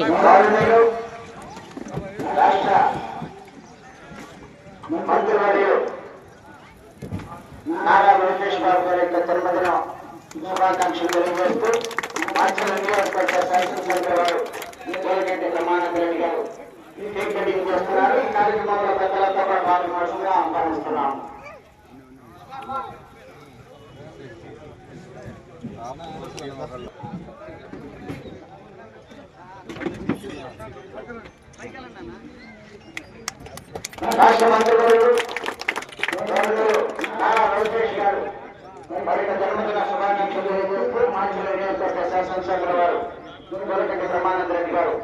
గౌరవనీయులు నారా లోకేష్ బాబు గారి యొక్క తిరుమతిలో శుభాకాంక్షలు తెలియజేస్తూ మాచల నియోజకవర్గ శాసనసభ్యుల వారు గారు కేక్ కటింగ్ చేస్తున్నారు ఈ కార్యక్రమంలో పెద్దలతో కూడా పాల్గొనవలసిందిగా ఆహ్వానిస్తున్నాము రాష్ట్ర మంత్రివర్యులు గౌరవనీయులు నారా లోకేష్ గారు మరి జన్మదిన శుభాకాంక్షలు నియోజకవర్గ శాసనసభ్యుల వారు గారు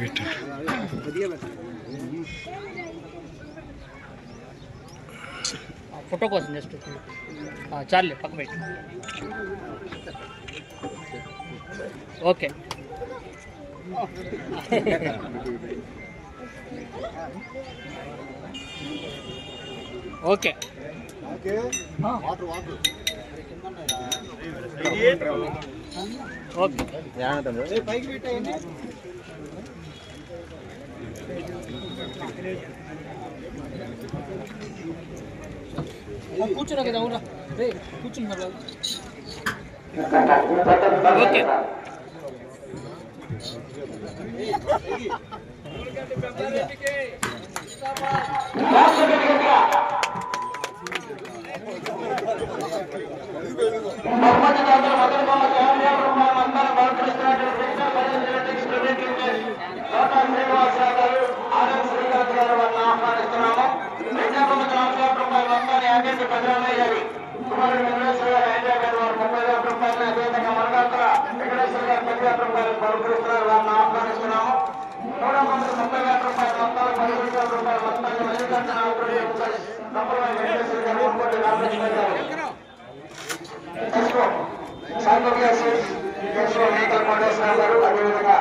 పెట్టారు ఫోటో కోసం జస్ట్. చాలే పక్క పెట్టి. ఓకే. ఓకే. ఓకే. కూర్చున్నా కదా ఊరా రే కూర్చున్నారు ఓకే బహుమతి దాతలు మొదటి బహుమతి యాభై రూపాయల మొత్తాన్ని బహుకరిస్తున్నటువంటి Krishna Bazar genetics private limited Thota Srinivasarao గారు ఆర్ఎం శ్రీకాంత్ గారు వారిని ఆహ్వానిస్తున్నాము రెండో బహుమతి నలభై యాభై రూపాయల మొత్తాన్ని యాగంటి భద్రామయ్య గారి కుమారుడు వెంకటేశ్వర గారు హైదరాబాద్ వారు ముప్పై వేల రూపాయలు అదేవిధంగా మరగాత్ర వెంకటేశ్వర గారు పది వేల రూపాయలు పలుకరిస్తున్నారు వారిని ఆహ్వానిస్తున్నాము మూడో బహుమతి ముప్పై వేల మొత్తాలు పదిహేను మొత్తాన్ని మల్లికార్జున ఆకుడి వెంకటేశ్వర గారు గారు కోటేశ్వరరావు గారు అదేవిధంగా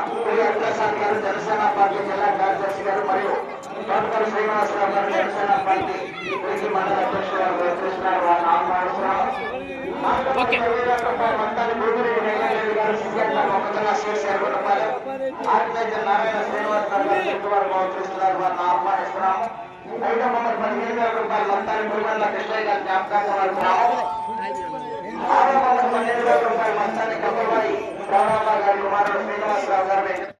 ప్రసాద్ గారు జనసేన పార్టీ జిల్లా కార్యదర్శి గారు మరియు తోటపల్లి శ్రీనివాసరావు గారు జనసేన పార్టీ మండల అధ్యక్షులు ఓకే. మొత్తాన్ని భూమిరెడ్డి వెంకటరెడ్డి గారు సింగట్ల మొక్కజొన్న శేష్ యాభై రూపాయలు ఆర్కిటెక్చర్ నారాయణ శ్రీనివాసరావు గారు చెట్టువారు బహుకరిస్తున్నారు వారిని ఆహ్వానిస్తున్నాము ఐదో బొమ్మలు పదిహేను వేల రూపాయలు మొత్తాన్ని భూమండల కృష్ణయ్య గారి జ్ఞాపకార్థం